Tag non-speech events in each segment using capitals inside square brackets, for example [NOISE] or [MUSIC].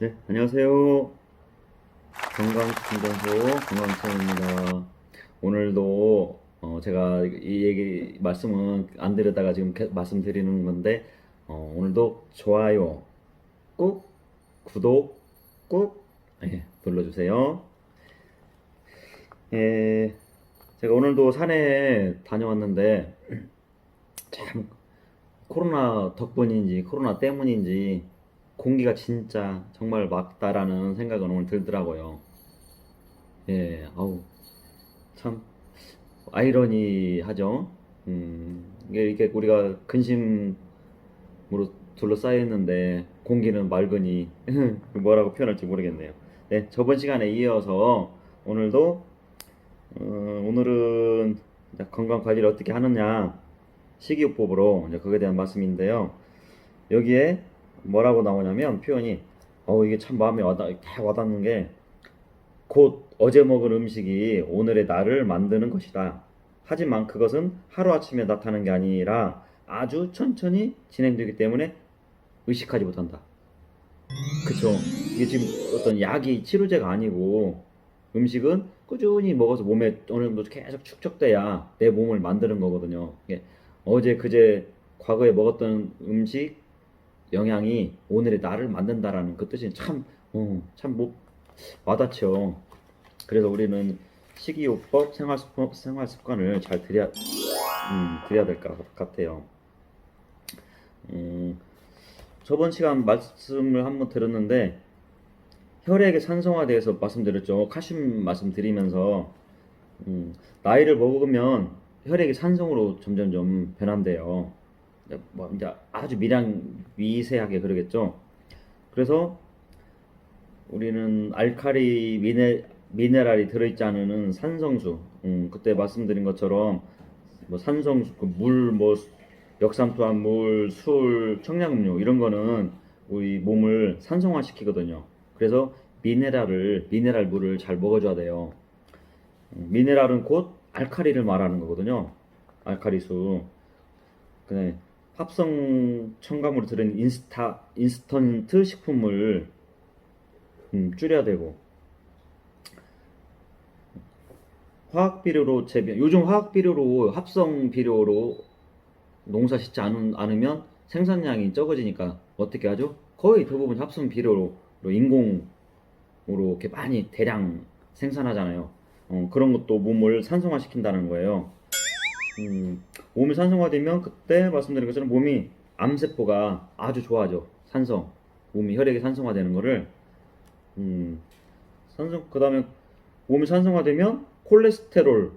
네, 안녕하세요. 건강충전소 건강청입니다. 오늘도 어, 제가 이 얘기 말씀은 안 드렸다가 지금 게- 말씀드리는 건데 어, 오늘도 좋아요 꾹 구독 꾹 예, 눌러주세요. 예, 제가 오늘도 산에 다녀왔는데 참 코로나 덕분인지 코로나 때문인지 공기가 진짜 정말 맑다라는 생각은 오늘 들더라고요. 예, 아우, 참, 아이러니하죠? 음, 이게, 이게 우리가 근심으로 둘러싸여 있는데, 공기는 맑으니, [LAUGHS] 뭐라고 표현할지 모르겠네요. 네, 저번 시간에 이어서 오늘도, 어, 오늘은 건강 관리를 어떻게 하느냐, 식이요법으로 이제 그거에 대한 말씀인데요. 여기에 뭐라고 나오냐면 표현이 어 이게 참 마음에 와닿 다 와닿는 게 곧 어제 먹은 음식이 오늘의 나를 만드는 것이다. 하지만 그것은 하루아침에 나타나는 게 아니라 아주 천천히 진행되기 때문에 의식하지 못한다. 그쵸. 이게 지금 어떤 약이 치료제가 아니고 음식은 꾸준히 먹어서 몸에 어느 정도 계속 축적돼야 내 몸을 만드는 거거든요. 어제 그제 과거에 먹었던 음식 영향이 오늘의 나를 만든다라는 그 뜻이 참, 어, 참 뭐, 와닿죠. 그래서 우리는 식이요법, 생활습관, 생활습관을 잘 들여야, 음, 들여야 될 것 같아요. 음, 저번 시간 말씀을 한번 들었는데, 혈액의 산성화에 대해서 말씀드렸죠. 칼슘 말씀드리면서, 음, 나이를 먹으면 혈액이 산성으로 점점점 변한대요. 뭐 이제 아주 미량 미세하게 그러겠죠. 그래서 우리는 알칼리 미네 미네랄이 들어있지 않은 산성수, 음, 그때 말씀드린 것처럼 뭐 산성수, 그 물, 뭐 역삼투한 물, 술, 청량음료 이런 거는 우리 몸을 산성화 시키거든요. 그래서 미네랄을 미네랄 물을 잘 먹어줘야 돼요. 음, 미네랄은 곧 알칼리를 말하는 거거든요. 알칼리수. 그네 합성 첨가물이 들은 인스타 인스턴트 식품을 음, 줄여야 되고 화학 비료로 재배 요즘 화학 비료로 합성 비료로 농사 짓지 않은, 않으면 생산량이 적어지니까 어떻게 하죠? 거의 대부분 합성 비료로 인공으로 이렇게 많이 대량 생산하잖아요. 어, 그런 것도 몸을 산성화 시킨다는 거예요. 음, 몸이 산성화되면 그때 말씀드린 것처럼 몸이 암세포가 아주 좋아하죠. 산성. 몸이 혈액이 산성화되는 거를 음, 산성 그 다음에 몸이 산성화되면 콜레스테롤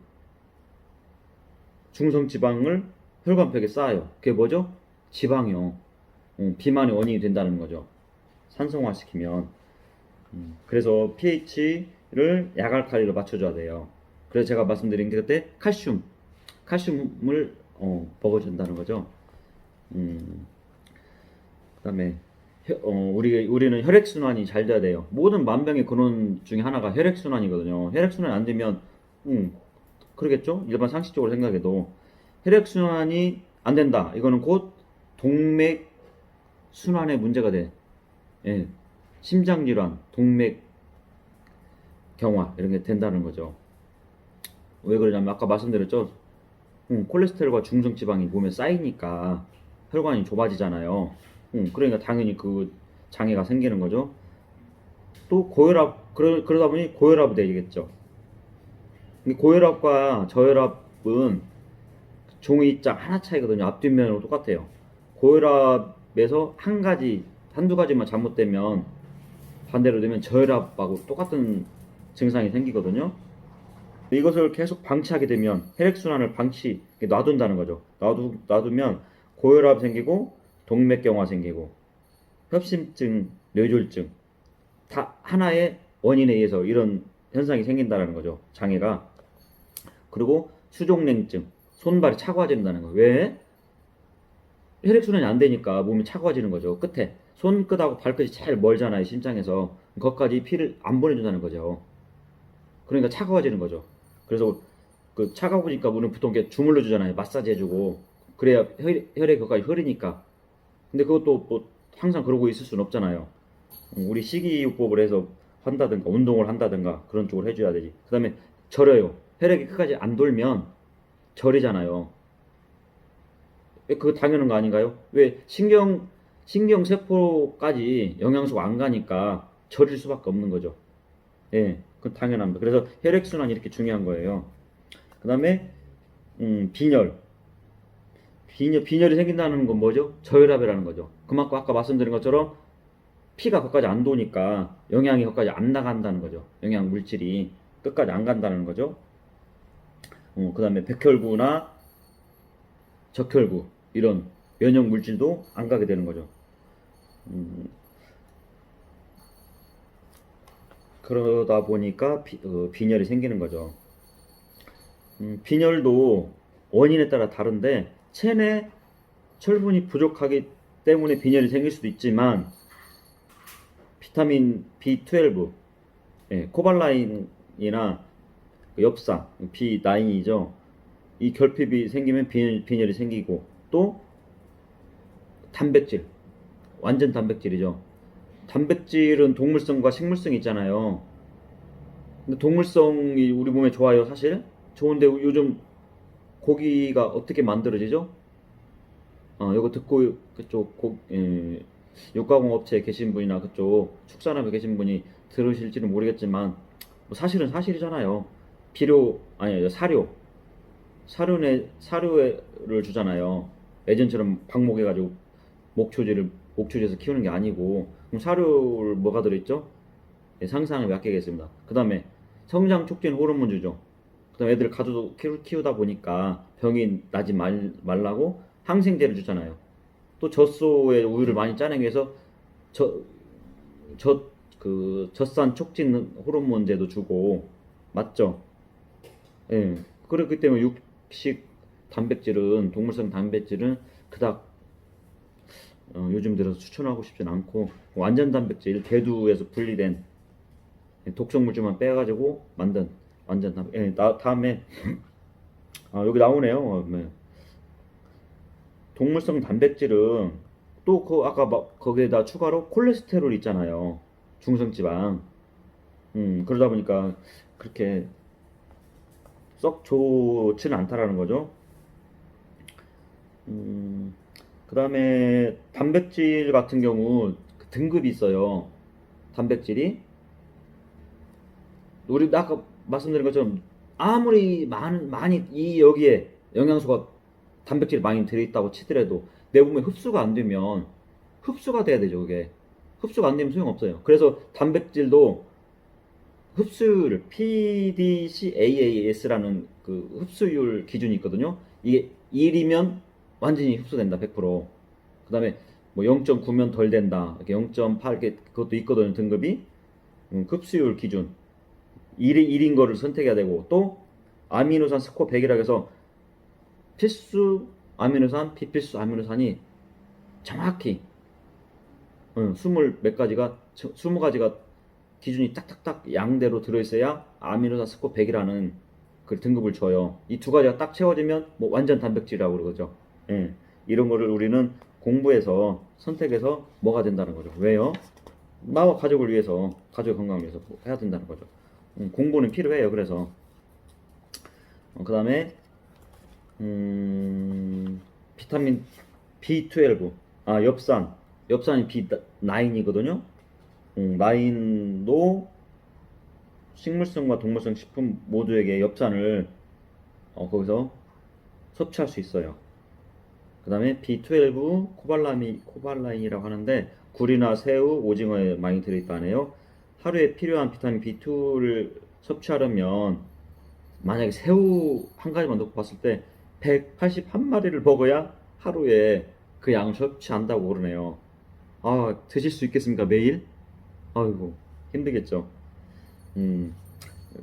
중성 지방을 혈관벽에 쌓아요. 그게 뭐죠? 지방이요. 음, 비만의 원인이 된다는 거죠. 산성화 시키면. 음, 그래서 pH를 약알칼리로 맞춰줘야 돼요. 그래서 제가 말씀드린 게 그때 칼슘, 칼슘을 어, 먹어준다는 거죠. 음, 그다음에 혀- 어, 우리 우리는 혈액 순환이 잘 돼야 돼요. 모든 만병의 근원 중에 하나가 혈액 순환이거든요. 혈액 순환이 안 되면, 음, 그러겠죠? 일반 상식적으로 생각해도 혈액 순환이 안 된다. 이거는 곧 동맥 순환에 문제가 돼. 예, 심장 질환, 동맥 경화 이런 게 된다는 거죠. 왜 그러냐면 아까 말씀드렸죠. 음, 콜레스테롤과 중성 지방이 몸에 쌓이니까 혈관이 좁아지잖아요. 음, 그러니까 당연히 그 장애가 생기는 거죠. 또 고혈압 그러, 그러다 보니 고혈압이 되겠죠. 고혈압과 저혈압은 종이장 하나 차이거든요. 앞뒷면으로 똑같아요. 고혈압에서 한 가지 한두 가지만 잘못되면 반대로 되면 저혈압하고 똑같은 증상이 생기거든요. 이것을 계속 방치하게 되면 혈액순환을 방치 놔둔다는 거죠. 놔두, 놔두면 고혈압 생기고 동맥경화 생기고 협심증, 뇌졸중 다 하나의 원인에 의해서 이런 현상이 생긴다는 거죠. 장애가 그리고 수족냉증, 손발이 차가워진다는 거예요. 왜? 혈액순환이 안 되니까 몸이 차가워지는 거죠. 끝에 손끝하고 발끝이 제일 멀잖아요. 심장에서 거기까지 피를 안 보내준다는 거죠. 그러니까 차가워지는 거죠. 그래서 그 차가우니까 문을 보통 이렇게 주물러 주잖아요. 마사지 해주고 그래야 혈, 혈액 거기까지 흐르니까. 근데 그것도 뭐 항상 그러고 있을 수는 없잖아요. 음, 우리 식이요법을 해서 한다든가 운동을 한다든가 그런 쪽으로 해줘야 되지. 그다음에 절여요. 혈액이 끝까지 안 돌면 절이잖아요. 예, 그거 당연한 거 아닌가요? 왜 신경 신경 세포까지 영양소가 안 가니까 절일 수밖에 없는 거죠. 예, 그건 당연합니다. 그래서 혈액 순환이 이렇게 중요한 거예요. 그 다음에 음, 빈혈. 빈혈 빈혈이 생긴다는 건 뭐죠? 저혈압이라는 거죠. 그만큼 아까 말씀드린 것처럼 피가 거기까지 안 도니까 영양이 거기까지 안 나간다는 거죠. 영양 물질이 끝까지 안 간다는 거죠. 어, 그 다음에 백혈구나 적혈구 이런 면역 물질도 안 가게 되는 거죠. 음, 그러다 보니까 비, 어, 빈혈이 생기는 거죠. 음, 빈혈도 원인에 따라 다른데 체내 철분이 부족하기 때문에 빈혈이 생길 수도 있지만 비타민 B12, 예, 코발라인이나 그 엽산, B9이죠. 이 결핍이 생기면 빈, 빈혈이 생기고 또 단백질, 완전 단백질이죠. 단백질은 동물성과 식물성이 있잖아요. 근데 동물성이 우리 몸에 좋아요, 사실. 좋은데 요즘 고기가 어떻게 만들어지죠? 어, 이거 듣고 그쪽 고, 예, 육가공 업체에 계신 분이나 그쪽 축산업에 계신 분이 들으실지는 모르겠지만 뭐 사실은 사실이잖아요. 비료 아니 사료 사료내 사료를 주잖아요. 예전처럼 방목해가지고 목초지를 목초지에서 키우는 게 아니고 사료를 뭐가 들어있죠? 예, 상상을 맡기겠습니다. 그 다음에 성장 촉진 호르몬 주죠. 그 다음에 애들 키우, 키우다 보니까 병이 나지 말, 말라고 항생제를 주잖아요. 또 젖소에 우유를 많이 짜내기 위해서 저, 저, 그, 젖산 촉진 호르몬제도 주고, 맞죠? 예. 그렇기 때문에 육식 단백질은, 동물성 단백질은 그닥, 어, 요즘 들어서 추천하고 싶진 않고, 완전 단백질, 대두에서 분리된 독성 물질만 빼가지고 만든 완전 단백, 예, 나, 다음에, [LAUGHS] 아, 여기 나오네요. 네. 동물성 단백질은 또 그 아까 막 거기에다 추가로 콜레스테롤 있잖아요. 중성지방. 음, 그러다 보니까 그렇게 썩 좋지는 않다라는 거죠. 음, 그 다음에 단백질 같은 경우 그 등급이 있어요. 단백질이. 우리 아까 말씀드린 것처럼 아무리 많은 많이 이 여기에 영양소가 단백질이 많이 들어있다고 치더라도 내 몸에 흡수가 안 되면 흡수가 돼야 되죠 그게. 흡수가 안 되면 소용없어요. 그래서 단백질도 흡수율 PDCAAS라는 그 흡수율 기준이 있거든요. 이게 1이면 완전히 흡수된다 100%그 다음에 뭐 0.9면 덜 된다 이렇게 0.8 이렇게 그것도 있거든요 등급이 음, 흡수율 기준 1이 1인 거를 선택해야 되고 또 아미노산 스코어 100이라 해서 필수 아미노산, 비필수 아미노산이 정확히 응, 스물 몇 가지가 스무 가지가 기준이 딱딱딱 양대로 들어있어야 아미노산 스코어 100이라는 그 등급을 줘요. 이 두 가지가 딱 채워지면 뭐 완전 단백질이라고 그러죠. 예. 이런 거를 우리는 공부해서 선택해서 뭐가 된다는 거죠. 왜요? 나와 가족을 위해서 가족 건강을 위해서 해야 된다는 거죠. 음, 공부는 필요해요. 그래서 어, 그 다음에 음, 비타민 B12, 아 엽산, 엽산이 B9이거든요. 음, 9도 식물성과 동물성 식품 모두에게 엽산을 어, 거기서 섭취할 수 있어요. 그 다음에 B12 코발라미, 코발라인이라고 하는데 굴이나 새우, 오징어에 많이 들어있다네요. 하루에 필요한 비타민 B2를 섭취하려면 만약에 새우 한 가지만 놓고 봤을 때 181마리를 먹어야 하루에 그 양을 섭취한다고 그러네요. 아, 드실 수 있겠습니까, 매일? 아이고, 힘들겠죠. 음,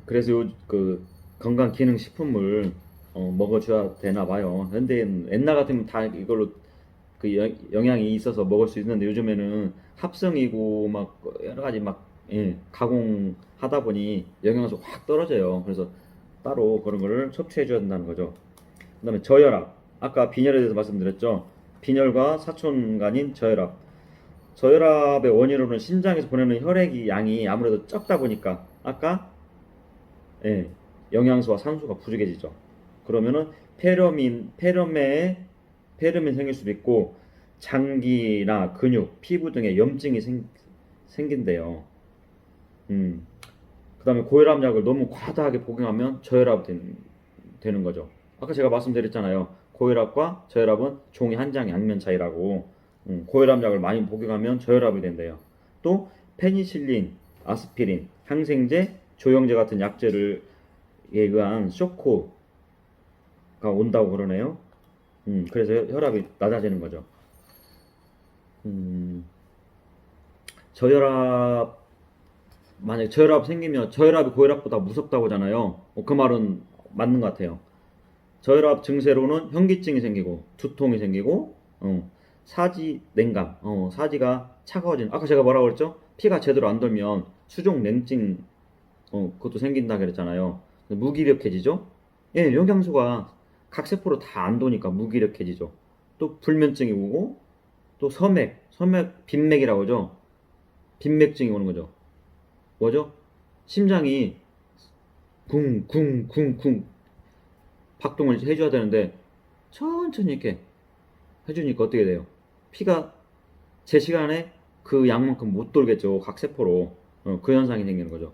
그래서 요, 그, 건강 기능 식품을 어, 먹어줘야 되나 봐요. 근데 옛날 같으면 다 이걸로 그 영- 영양이 있어서 먹을 수 있는데 요즘에는 합성이고 막 여러 가지 막 예, 가공하다 보니 영양소 확 떨어져요. 그래서 따로 그런 거를 섭취해 줘야 된다는 거죠. 그 다음에 저혈압. 아까 빈혈에 대해서 말씀드렸죠. 빈혈과 사촌간인 저혈압. 저혈압의 원인으로는 심장에서 보내는 혈액이 양이 아무래도 적다 보니까 아까 예, 영양소와 산소가 부족해지죠. 그러면은 페르민 페르메 페르민 생길 수도 있고 장기나 근육, 피부 등에 염증이 생, 생긴대요. 음. 그다음에 고혈압 약을 너무 과다하게 복용하면 저혈압 된, 되는 거죠. 아까 제가 말씀드렸잖아요. 고혈압과 저혈압은 종이 한 장 양면 차이라고. 음, 고혈압 약을 많이 복용하면 저혈압이 된대요. 또 페니실린, 아스피린, 항생제, 조영제 같은 약제를 에 의한 쇼크가 온다고 그러네요. 음, 그래서 혈압이 낮아지는 거죠. 음, 저혈압 만약 저혈압 생기면 저혈압이 고혈압보다 무섭다고 하잖아요. 어, 그 말은 맞는 것 같아요. 저혈압 증세로는 현기증이 생기고 두통이 생기고 어, 사지 냉감, 어, 사지가 차가워진. 아까 제가 뭐라고 그랬죠? 피가 제대로 안 돌면 수종 냉증 어, 그것도 생긴다 그랬잖아요. 무기력해지죠? 예, 영양소가 각 세포로 다 안 도니까 무기력해지죠. 또 불면증이 오고 또 서맥, 서맥 빈맥이라고 하죠. 빈맥증이 오는 거죠. 뭐죠? 심장이 쿵쿵쿵쿵 박동을 해줘야 되는데 천천히 이렇게 해주니까 어떻게 돼요? 피가 제 시간에 그 양만큼 못 돌겠죠. 각 세포로 어, 그 현상이 생기는 거죠.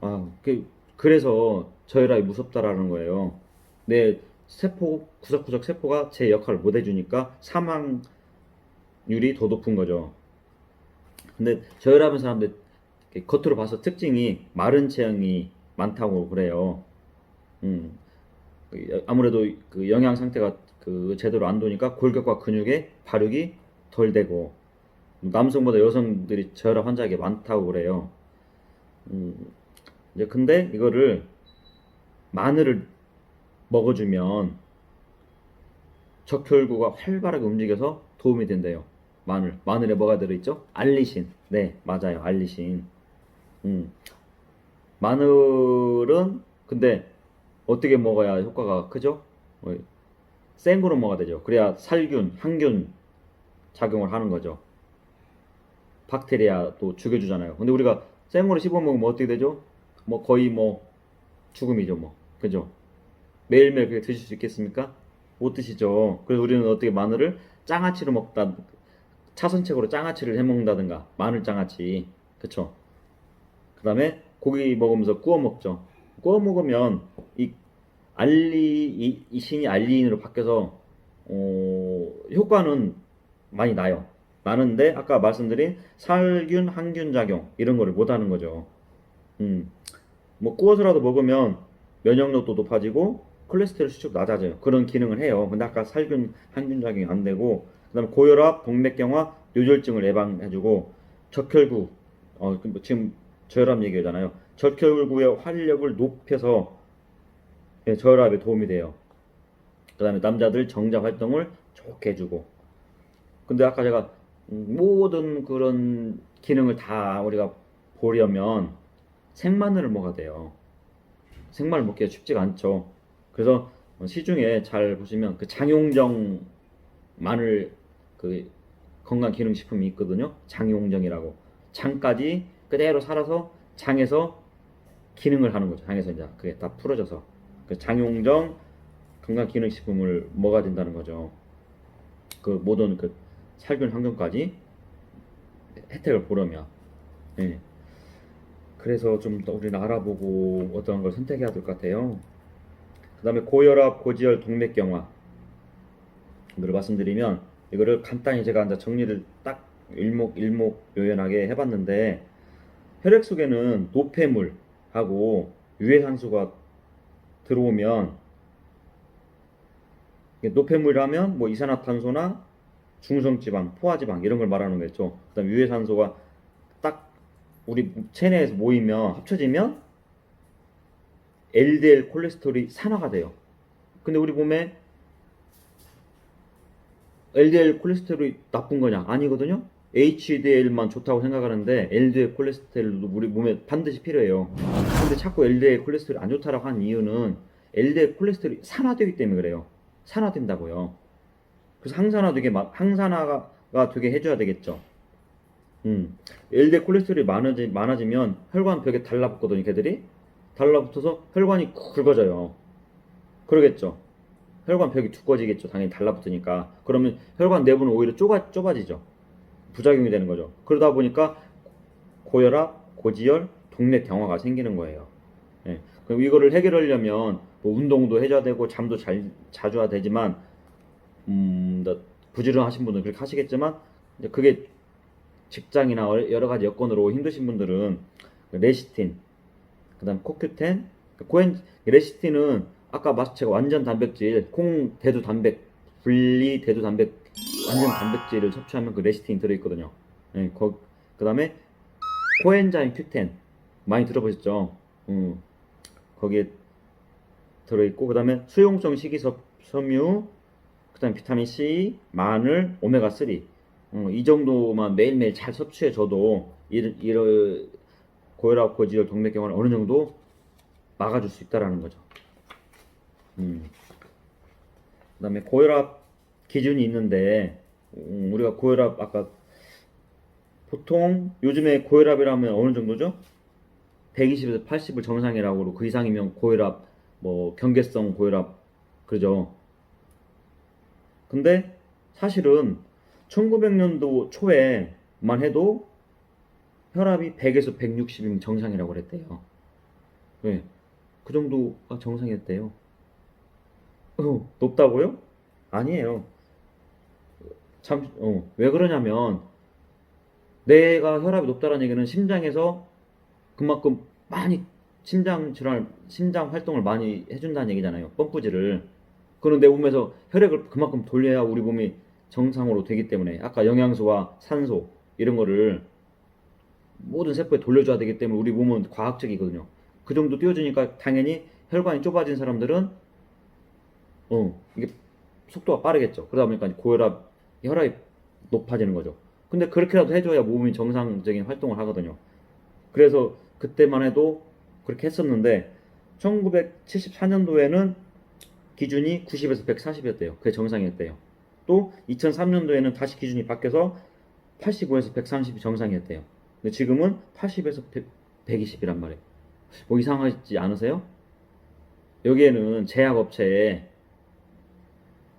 아, 그, 그래서 저혈압이 무섭다라는 거예요. 내 세포 구석구석 세포가 제 역할을 못 해주니까 사망률이 더 높은 거죠. 근데 저혈압인 사람들 겉으로 봐서 특징이 마른 체형이 많다고 그래요. 음, 그 아무래도 그 영양 상태가 그 제대로 안 도니까 골격과 근육의 발육이 덜 되고 남성보다 여성들이 저혈압 환자에게 많다고 그래요. 음, 이제 근데 이거를 마늘을 먹어주면 적혈구가 활발하게 움직여서 도움이 된대요. 마늘. 마늘에 뭐가 들어있죠? 알리신. 네, 맞아요. 알리신. 음. 마늘은 근데 어떻게 먹어야 효과가 크죠? 어, 생으로 먹어야 되죠. 그래야 살균, 항균 작용을 하는 거죠. 박테리아도 죽여주잖아요. 근데 우리가 생으로 씹어 먹으면 어떻게 되죠? 뭐 거의 뭐 죽음이죠, 뭐. 그죠? 매일매일 그렇게 드실 수 있겠습니까? 못 드시죠. 그래서 우리는 어떻게 마늘을 장아찌로 먹다, 차선책으로 장아찌를 해 먹는다든가, 마늘 장아찌. 그쵸? 그 다음에 고기 먹으면서 구워 먹죠. 구워 먹으면 이 알리, 이, 이 신이 알리인으로 바뀌어서, 어, 효과는 많이 나요. 나는데, 아까 말씀드린 살균, 항균 작용, 이런 거를 못 하는 거죠. 음, 뭐 구워서라도 먹으면 면역력도 높아지고 콜레스테롤 수치도 낮아져요. 그런 기능을 해요. 근데 아까 살균, 항균 작용이 안 되고 그다음에 고혈압, 동맥경화, 뇌졸중을 예방해주고 적혈구, 어, 그뭐 지금 저혈압 얘기잖아요. 적혈구의 활력을 높여서 예, 저혈압에 도움이 돼요. 그다음에 남자들 정자 활동을 좋게 해주고. 근데 아까 제가 음, 모든 그런 기능을 다 우리가 보려면 생마늘을 먹어야 돼요. 생마늘 먹기가 쉽지가 않죠. 그래서 시중에 잘 보시면 그 장용정 마늘 그 건강 기능 식품이 있거든요. 장용정이라고 장까지 그대로 살아서 장에서 기능을 하는 거죠. 장에서 이제 그게 다 풀어져서 그 장용정 건강 기능 식품을 먹어야 된다는 거죠. 그 모든 그 살균 환경까지 혜택을 보려면 예. 그래서 좀더 우리는 알아보고 어떤 걸 선택해야 될 것 같아요. 그 다음에 고혈압, 고지혈, 동맥경화. 이거를 말씀드리면 이거를 간단히 제가 이제 정리를 딱 일목 일목 요연하게 해봤는데 혈액 속에는 노폐물하고 유해산소가 들어오면 노폐물이라면 뭐 이산화탄소나 중성지방, 포화지방 이런 걸 말하는 거겠죠. 그다음 에 유해산소가 딱 우리 체내에서 모이면 합쳐지면 LDL 콜레스테롤이 산화가 돼요. 근데 우리 몸에 LDL 콜레스테롤이 나쁜 거냐? 아니거든요. HDL만 좋다고 생각하는데 LDL 콜레스테롤도 우리 몸에 반드시 필요해요. 근데 자꾸 LDL 콜레스테롤이 안 좋다라고 하는 이유는 LDL 콜레스테롤이 산화되기 때문에 그래요. 산화된다고요. 그래서 항산화 되게 막 항산화가 되게 해줘야 되겠죠. 음. LDL 콜레스테롤이 많아지, 많아지면 혈관 벽에 달라붙거든요, 걔들이. 달라붙어서 혈관이 굵어져요. 그러겠죠. 혈관 벽이 두꺼워지겠죠. 당연히 달라붙으니까. 그러면 혈관 내부는 오히려 좁아, 좁아지죠. 부작용이 되는 거죠. 그러다 보니까 고혈압, 고지혈, 동맥 경화가 생기는 거예요. 예. 그럼 이거를 해결하려면 뭐 운동도 해줘야 되고 잠도 잘 자주 해야 되지만 음, 나- 부지런하신 분들은 그렇게 하시겠지만 그게 직장이나 어- 여러 가지 여건으로 힘드신 분들은 그 레시틴, 그 다음 코큐텐, 그 코엔 레시틴은 아까 마스 제가 완전 단백질, 콩 대두 단백, 분리 대두 단백 완전 단백질을 섭취하면 그 레시틴이 들어있거든요. 예, 거, 그다음에 코엔자임 큐텐 많이 들어보셨죠? 음, 거기에 들어있고 그 다음에 수용성 식이섬유, 그 다음 비타민 C, 마늘, 오메가 3. 어, 이 정도만 매일매일 잘 섭취해 줘도 이런 이런 고혈압, 고지혈, 동맥경화를 어느 정도 막아줄 수 있다라는 거죠. 음. 그다음에 고혈압 기준이 있는데 음, 우리가 고혈압 아까 보통 요즘에 고혈압이라면 어느 정도죠? 120에서 80을 정상이라고 그 이상이면 고혈압 뭐 경계성 고혈압 그죠? 근데 사실은 1900년도 초에만 해도 혈압이 100에서 160이면 정상이라고 그랬대요. 왜? 그 정도가 정상이었대요. 어, 높다고요? 아니에요. 참, 어, 왜 그러냐면 내가 혈압이 높다는 얘기는 심장에서 그만큼 많이 심장 질환, 심장 활동을 많이 해준다는 얘기잖아요. 펌프질을. 그런 내 몸에서 혈액을 그만큼 돌려야 우리 몸이 정상으로 되기 때문에 아까 영양소와 산소 이런 거를 모든 세포에 돌려줘야 되기 때문에 우리 몸은 과학적이거든요. 그 정도 띄워주니까 당연히 혈관이 좁아진 사람들은 어 이게 속도가 빠르겠죠. 그러다 보니까 고혈압, 혈압이 높아지는 거죠. 근데 그렇게라도 해줘야 몸이 정상적인 활동을 하거든요. 그래서 그때만 해도 그렇게 했었는데 1974년도에는 기준이 90에서 140이었대요. 그게 정상이었대요. 또 2003년도에는 다시 기준이 바뀌어서 85에서 130이 정상이었대요. 근데 지금은 80에서 100, 120이란 말이에요. 뭐 이상하지 않으세요? 여기에는 제약업체에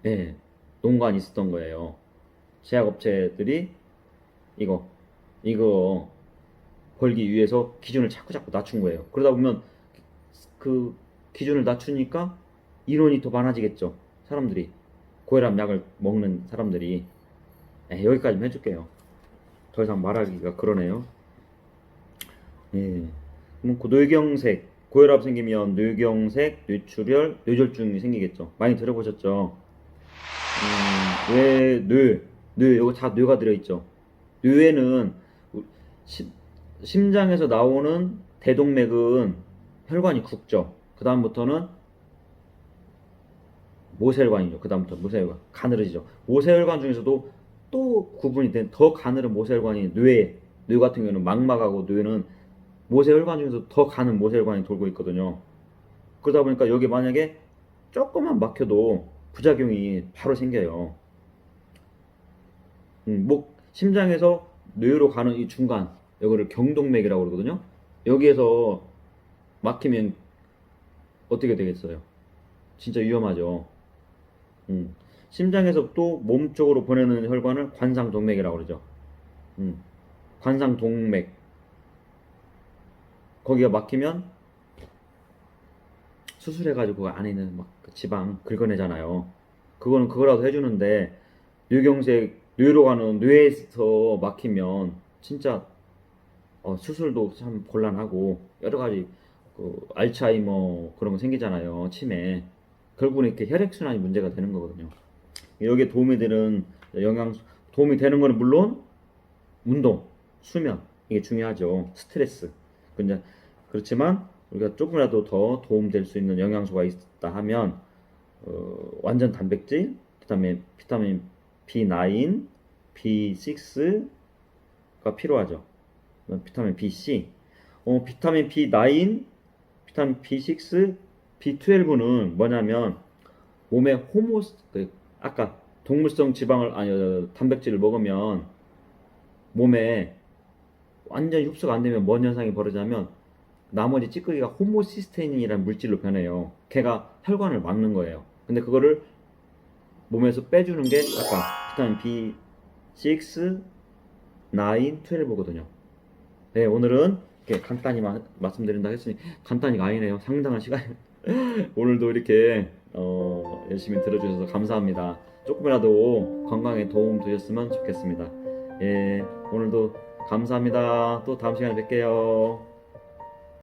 예, 농간이 있었던 거예요. 제약업체들이 이거 이거 벌기 위해서 기준을 자꾸 자꾸 낮춘 거예요. 그러다 보면 그 기준을 낮추니까 인원이 더 많아지겠죠. 사람들이 고혈압 약을 먹는 사람들이 예, 여기까지만 해줄게요. 더 이상 말하기가 그러네요. 예. 그럼 그 뇌경색 고혈압 생기면 뇌경색, 뇌출혈, 뇌졸중이 생기겠죠. 많이 들어보셨죠? 음, 뇌, 뇌, 뇌, 이거 다 뇌가 들어있죠. 뇌에는 우- 심, 심장에서 나오는 대동맥은 혈관이 굵죠. 그 다음부터는 모세혈관이죠. 그 다음부터 모세혈관, 가늘어지죠. 모세혈관 중에서도 또 구분이 된 더 가늘은 모세혈관이 뇌, 뇌 같은 경우는 망막하고 뇌는 모세혈관 중에서 더 가는 모세혈관이 돌고 있거든요. 그러다 보니까 여기 만약에 조금만 막혀도 부작용이 바로 생겨요. 음, 목 심장에서 뇌로 가는 이 중간 이거를 경동맥이라고 그러거든요. 여기에서 막히면 어떻게 되겠어요? 진짜 위험하죠. 음, 심장에서 또몸 쪽으로 보내는 혈관을 관상동맥이라고 그러죠. 음, 관상동맥 거기가 막히면 수술해가지고 그 안에 있는 막 그 지방 긁어내잖아요. 그거는 그거라도 해주는데 뇌경색 뇌로 가는 뇌에서 막히면 진짜 어, 수술도 참 곤란하고 여러 가지 그 알츠하이머 그런 거 생기잖아요. 치매. 결국은 이렇게 혈액순환이 문제가 되는 거거든요. 여기에 도움이 되는 영양 도움이 되는 거는 물론 운동, 수면 이게 중요하죠. 스트레스. 근데 그렇지만 우리가 조금이라도 더 도움될 수 있는 영양소가 있다 하면 어, 완전 단백질, 그다음에 비타민 B9, B6가 필요하죠. 비타민 BC. 어, 비타민 B9, 비타민 B6, B12는 뭐냐면 몸에 호모 그 아까 동물성 지방을 아니 어, 단백질을 먹으면 몸에 완전히 흡수가 안 되면 뭔 현상이 벌어지냐면 나머지 찌꺼기가 호모시스테인이라는 물질로 변해요. 걔가 혈관을 막는 거예요. 근데 그거를 몸에서 빼주는 게 아까 비타민 B6, 9, 12거든요. 네, 오늘은 이렇게 간단히 마- 말씀드린다 했으니 간단히가 아니네요. 상당한 시간. [LAUGHS] 오늘도 이렇게 어, 열심히 들어주셔서 감사합니다. 조금이라도 건강에 도움 되셨으면 좋겠습니다. 예, 오늘도 감사합니다. 또 다음 시간에 뵐게요.